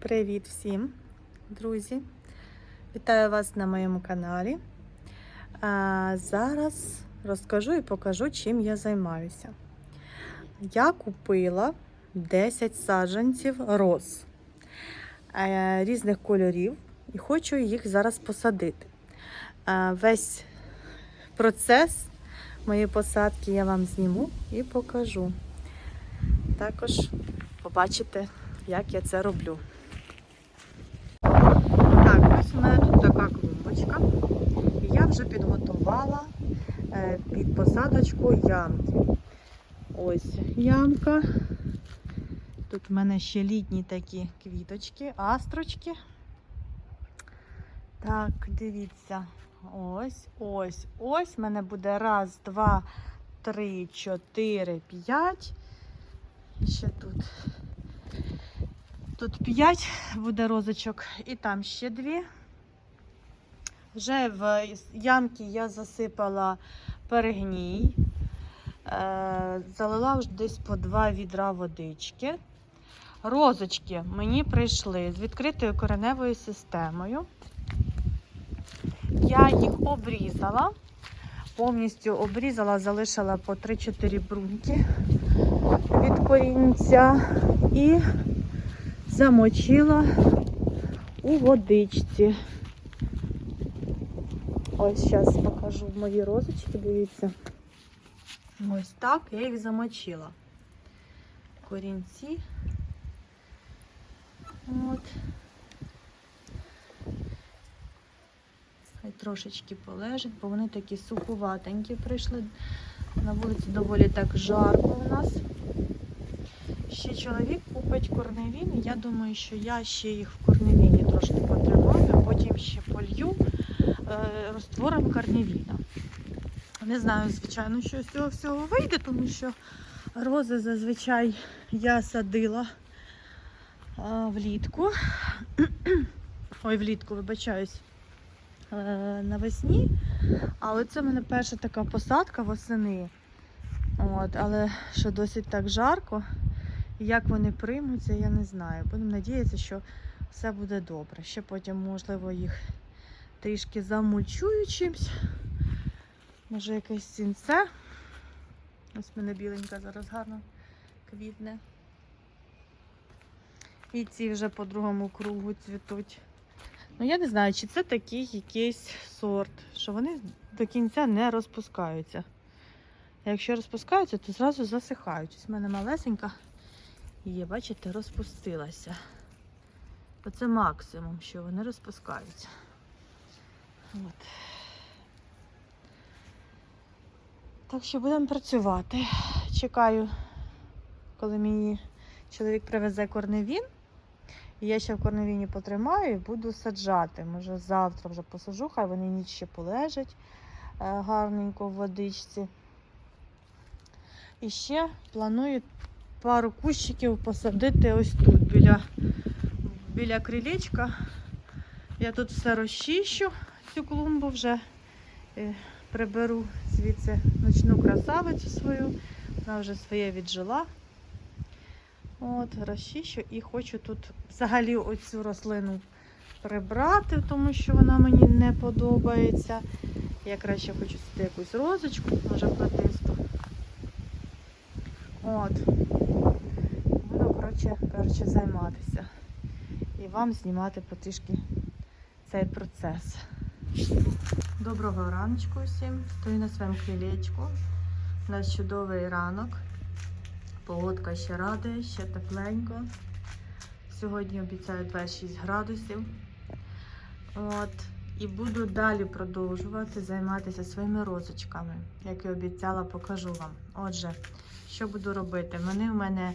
Привіт всім, друзі! Вітаю вас на моєму каналі. А, зараз розкажу і покажу, чим я займаюся. Я купила 10 саджанців роз е, різних кольорів і хочу їх зараз посадити. Весь процес моєї посадки я вам зніму і покажу. Також побачите, як я це роблю. Так, ось у мене тут така клумбочка. І я вже підготувала е, під посадочку ямки. Ось ямка. Тут в мене ще літні такі квіточки, астрочки. Так, дивіться. Ось, ось, ось. У мене буде раз, два, три, чотири, п'ять. І ще тут. Тут 5 буде розочок, і там ще дві. Вже в ямки я засипала перегній, е, залила вже десь по два відра водички. Розочки мені прийшли з відкритою кореневою системою. Я їх обрізала, повністю обрізала, залишила по 3-4 бруньки від корінця і замочила у водичці. Ось зараз покажу мої розочки, дивіться. Ось так я їх замочила. Корінці. От. Хай трошечки полежать, бо вони такі сухуватенькі прийшли. На вулиці доволі так жарко у нас. Ще чоловік купить корневін, і я думаю, що я ще їх в корневіні трошки потримаю, потім ще полью е, роствором корневіна. Не знаю, звичайно, що з цього всього вийде, тому що рози зазвичай я садила е, влітку. Ой, влітку, вибачаюсь, е, навесні. Але це в мене перша така посадка восени. От, але що досить так жарко. Як вони приймуться, я не знаю. Будемо надіятися, що все буде добре. Ще потім, можливо, їх трішки замульчую чимось. Може, якесь сінце. Ось мене біленька зараз гарно квітне. І ці вже по другому кругу цвітуть. Ну, я не знаю, чи це такий якийсь сорт, що вони до кінця не розпускаються. А якщо розпускаються, то зразу засихають. Ось в мене малесенька є, бачите, розпустилася. Оце максимум, що вони розпускаються. От. Так що будемо працювати. Чекаю, коли мені чоловік привезе корневін. І я ще в корневіні потримаю і буду саджати. Може завтра вже посажу, хай вони ніч ще полежать е, гарненько в водичці. І ще планую пару кущиків посадити ось тут, біля, біля крилечка. Я тут все розчищу, цю клумбу вже е, приберу звідси ночну красавицю свою. Вона вже своє віджила. От, розчищу і хочу тут взагалі оцю рослину прибрати, тому що вона мені не подобається. Я краще хочу сюди якусь розочку, може плетисту. От. Буду, коротше, коротше, займатися. І вам знімати потрішки цей процес. Доброго раночку всім. Стою на своєму крилечку. У нас чудовий ранок. Погодка ще радує, ще тепленько. Сьогодні обіцяю 26 градусів. От. І буду далі продовжувати займатися своїми розочками. Як і обіцяла, покажу вам. Отже, що буду робити? Вони в мене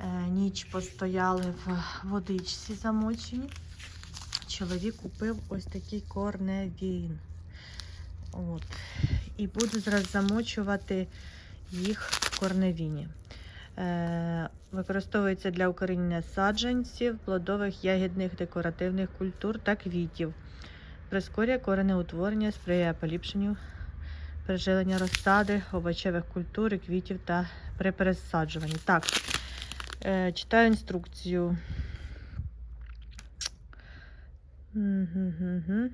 е, ніч постояли в водичці замочені. Чоловік купив ось такий корневін. От. І буду зараз замочувати їх в корневіні. Е, Використовується для укорінення саджанців, плодових, ягідних, декоративних культур та квітів. Прискорює коренеутворення, сприяє поліпшенню пережилення розсади, овочевих культур, квітів та при пересаджуванні. Так, е, читаю інструкцію. Угу.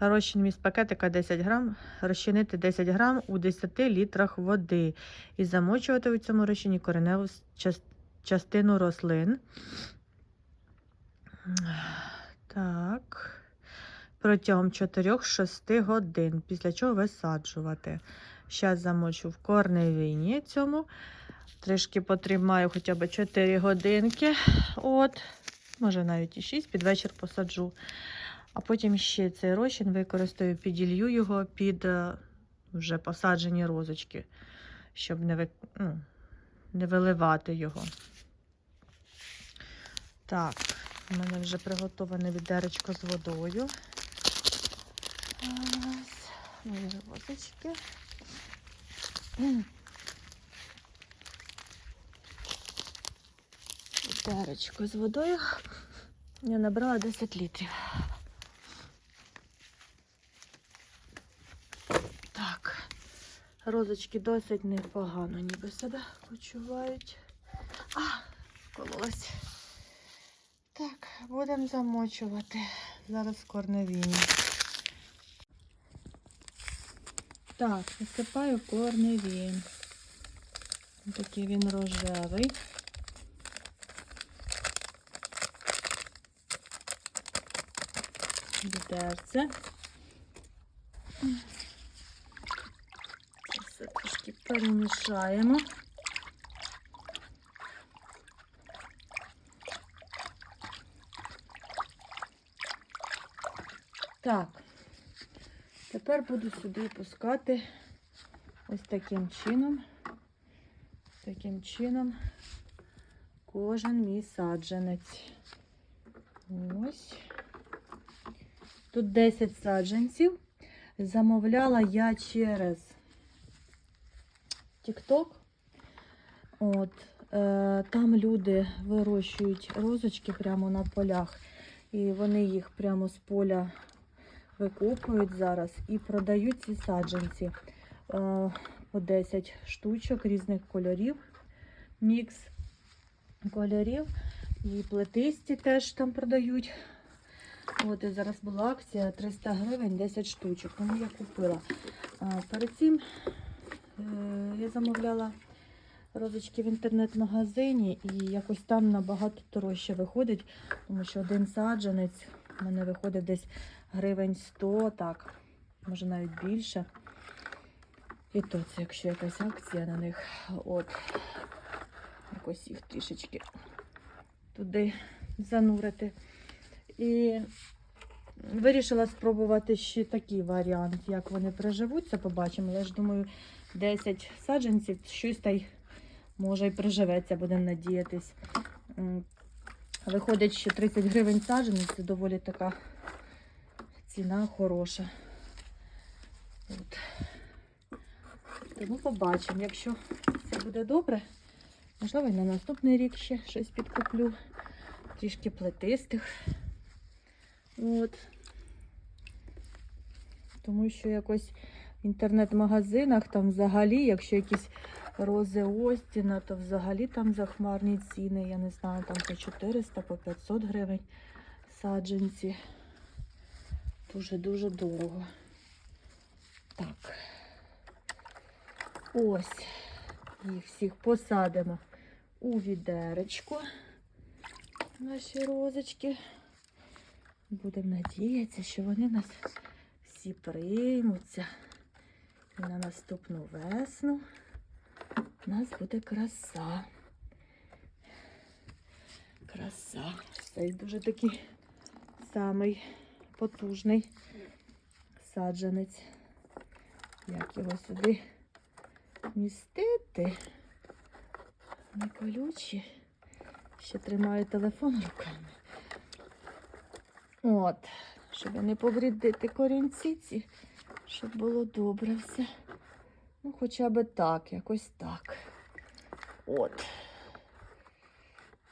Розчин міст пакетика 10 грам, розчинити 10 грам у 10 літрах води і замочувати у цьому розчині кореневу частину рослин. Так. Протягом 4-6 годин, після чого висаджувати. Зараз замочу в корневині цьому. Трішки потримаю хоча б 4 годинки. От, може навіть і 6, під вечір посаджу. А потім ще цей розчин використаю, піділью його під е, вже посаджені розочки, щоб не, ви, ну, не виливати його. Так, у мене вже приготоване відеречко з водою. Ось, мої розочки. Відеречко з водою. Я набрала 10 літрів. Так, розочки досить непогано ніби себе почувають. А, кололась. Так, будемо замочувати. Зараз корневіні. Так, насипаю корневін. Такий він рожевий. Відерце. Це все трошки перемішаємо. Так, тепер буду сюди пускати ось таким чином. Таким чином кожен мій саджанець. Ось. Тут 10 саджанців. Замовляла я через TikTok. От, е, там люди вирощують розочки прямо на полях. І вони їх прямо з поля викопують зараз і продають ці саджанці е, по 10 штучок різних кольорів. Мікс кольорів. І плетисті теж там продають. От і зараз була акція 300 гривень 10 штучок. Тому я купила. Перед цим е, я замовляла розочки в інтернет-магазині і якось там набагато дорожче виходить, тому що один саджанець у мене виходить десь гривень 100, так, може навіть більше. І то це, якщо якась акція на них, от якось їх трішечки туди занурити. І вирішила спробувати ще такий варіант, як вони приживуться, побачимо. Я ж думаю, 10 саджанців, щось та й може і приживеться, будемо надіятись. Виходить, що 30 гривень саджанець це доволі така ціна хороша. От. Тому побачимо, якщо все буде добре, можливо, і на наступний рік ще щось підкуплю. Трішки плетистих. От. Тому що якось в інтернет-магазинах там взагалі, якщо якісь рози Остіна, то взагалі там захмарні ціни. Я не знаю, там по 400, по 500 гривень саджанці. Дуже-дуже дорого. Так. Ось. Їх всіх посадимо у відеречко. Наші розочки. Будемо надіятися, що вони нас всі приймуться. І на наступну весну у нас буде краса. Краса. Цей дуже такий самий потужний саджанець. Як його сюди містити? Не колючі. Ще тримаю телефон руками. От, щоб не повредити корінці ці, щоб було добре все. Ну, хоча б так, якось так. От.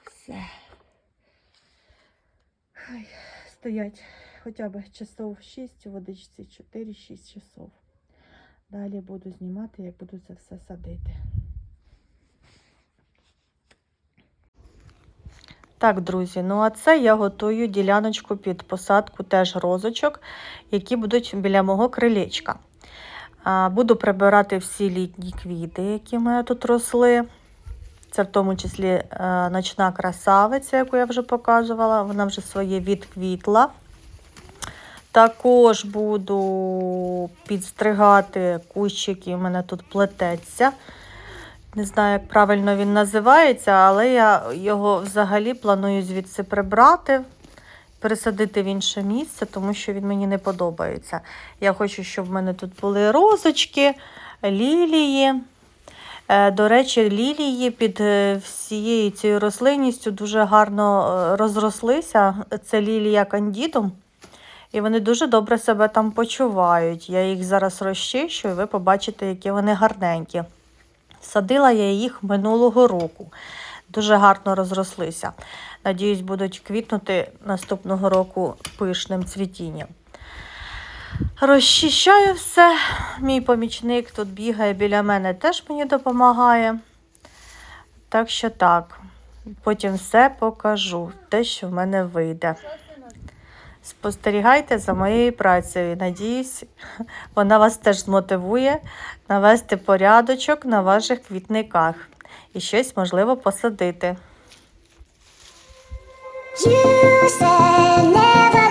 Все. Хай стоять хоча б часов 6 у водичці, 4-6 часов. Далі буду знімати, як буду це все садити. Так, друзі, ну а це я готую діляночку під посадку теж розочок, які будуть біля мого крилечка. Буду прибирати всі літні квіти, які в мене тут росли. Це в тому числі е, ночна красавиця, яку я вже показувала. Вона вже своє відквітла. Також буду підстригати кущик, який в мене тут плететься. Не знаю, як правильно він називається, але я його взагалі планую звідси прибрати, пересадити в інше місце, тому що він мені не подобається. Я хочу, щоб в мене тут були розочки, лілії. Е, До речі, лілії під е, всією цією рослинністю дуже гарно е, розрослися. Це лілія кандідум. І вони дуже добре себе там почувають. Я їх зараз розчищу, і ви побачите, які вони гарненькі. Садила я їх минулого року. Дуже гарно розрослися. Надіюсь, будуть квітнути наступного року пишним цвітінням. Розчищаю все. Мій помічник тут бігає біля мене, теж мені допомагає. Так що так, потім все покажу, те, що в мене вийде. Спостерігайте за моєю працею. Надіюсь, вона вас теж змотивує навести порядочок на ваших квітниках і щось можливо посадити. You say never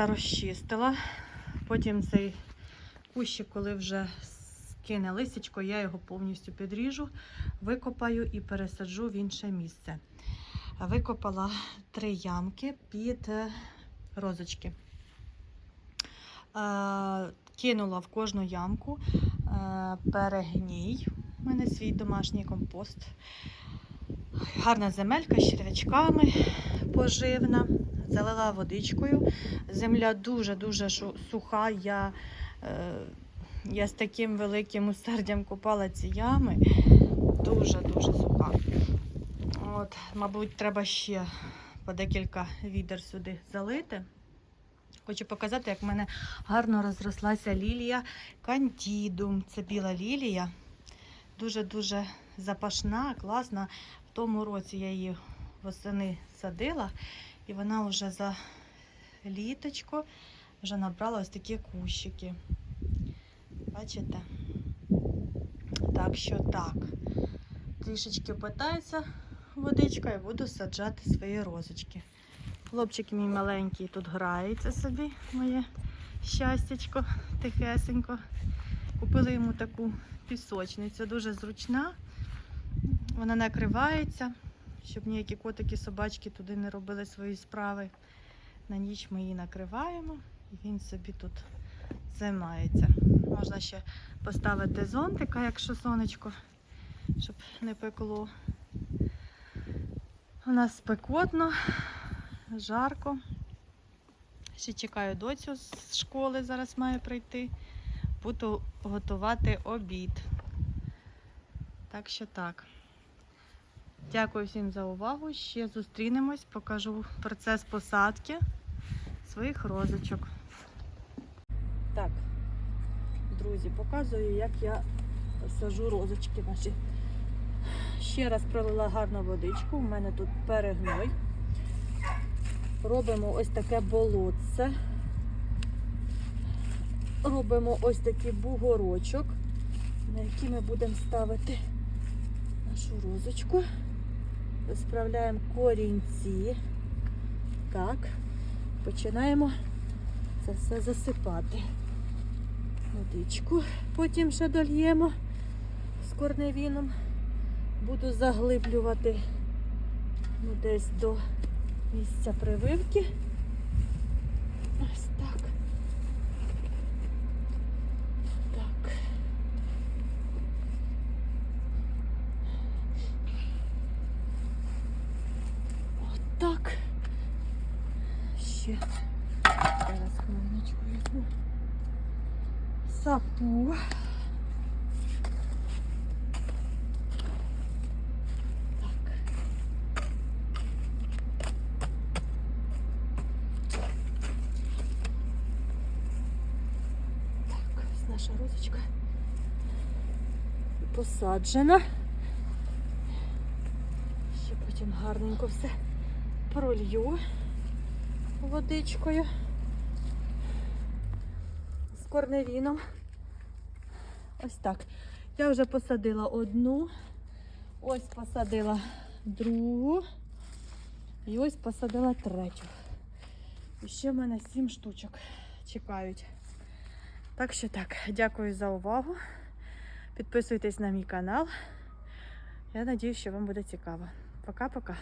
все розчистила. Потім цей кущик, коли вже скине лисичко, я його повністю підріжу, викопаю і пересаджу в інше місце. Викопала три ямки під е, розочки. Е, Кинула в кожну ямку е, перегній. У мене свій домашній компост. Гарна земелька з черв'ячками поживна. Залила водичкою. Земля дуже-дуже суха. Я, е, я з таким великим усердям купала ці ями. Дуже-дуже суха. От, мабуть, треба ще по декілька відер сюди залити. Хочу показати, як в мене гарно розрослася лілія кандідум. Це біла лілія. Дуже-дуже запашна, класна. В тому році я її восени садила, і вона вже за літочко вже набрала ось такі кущики. Бачите? Так що так. Трішечки питається водичка і буду саджати свої розочки. Хлопчик мій маленький тут грається собі, моє щастячко, тихесенько. Купили йому таку пісочницю, дуже зручна. Вона накривається, щоб ніякі котики, собачки туди не робили свої справи. На ніч ми її накриваємо і він собі тут займається. Можна ще поставити зонтика, якщо сонечко, щоб не пекло. У нас спекотно, жарко. Ще чекаю доцю з школи, зараз має прийти. Буду готувати обід. Так що так. Дякую всім за увагу. Ще зустрінемось, покажу процес посадки своїх розочок. Так, друзі, показую, як я сажу розочки наші. Ще раз пролила гарну водичку. У мене тут перегной. Робимо ось таке болотце. Робимо ось такий бугорочок, на який ми будемо ставити нашу розочку. Розправляємо корінці. Так, починаємо це все засипати. Водичку. Потім ще дольємо з корневіном. Буду заглиблювати ну, десь до місця прививки. Ось так. Так. От так. Ще. Зараз хвилиночку візьму. Сапу. Так. Так, наша розочка посаджена. Ще потім гарненько все пролью водичкою з корневіном. Ось так. Я вже посадила одну, ось посадила другу і ось посадила третю. І ще в мене сім штучок чекають. Так що так, дякую за увагу. Підписуйтесь на мій канал. Я сподіваюся, що вам буде цікаво. Пока-пока.